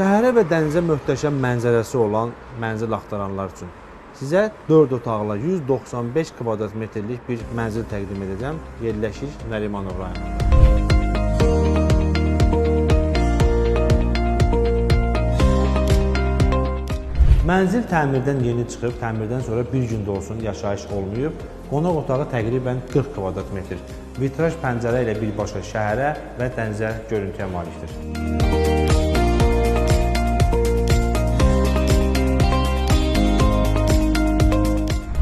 Şəhərə və dənizə möhtəşəm mənzərəsi olan mənzil axtaranlar üçün sizə 4 otaqlı 195 kvadrat metrlik bir mənzil təqdim edəcəm. Yerləşir Nərimanov rayonunda. Mənzil təmirdən yeni çıxıb, təmirdən sonra bir gün də olsun yaşayış olmayıb. Qonaq otağı təqribən 40 kvadrat metr. Vitraj pəncərə ilə birbaşa şəhərə və dənizə görüntüyə malikdir.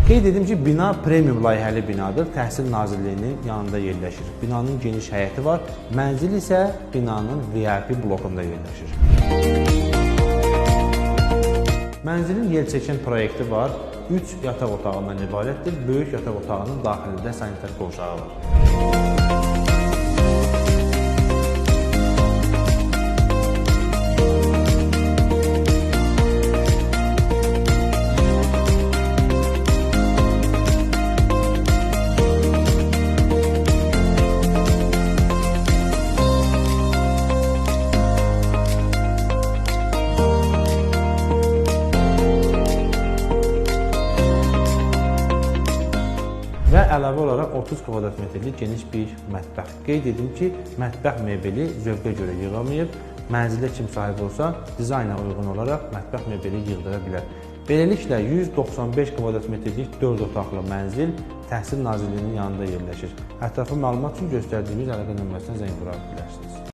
Qeyd edim ki, bina premium layihəli binadır. Təhsil Nazirliyinin yanında yerləşir. Binanın geniş həyəti var. Mənzil isə binanın VIP blokunda yerləşir. Mənzilin yelçəkən proyekti var. 3 yataq otağından ibarətdir. Böyük yataq otağının daxilində sanitar qovşağı var. Əlavə olaraq 30 kvadrat metrlik geniş bir mətbəx. Qeyd edim ki, mətbəx mebeli zövqə görə yığılmayıb. Mənzilə kim sahib olsa, dizayna uyğun olaraq mətbəx mebeli yığdıra bilər. Beləliklə 195 kvadrat metrlik 4 otaqlı mənzil Təhsil Nazirliyinin yanında yerləşir. Ətraflı məlumat üçün göstərdiyimiz əlaqə nömrəsinə zəng vura bilərsiniz.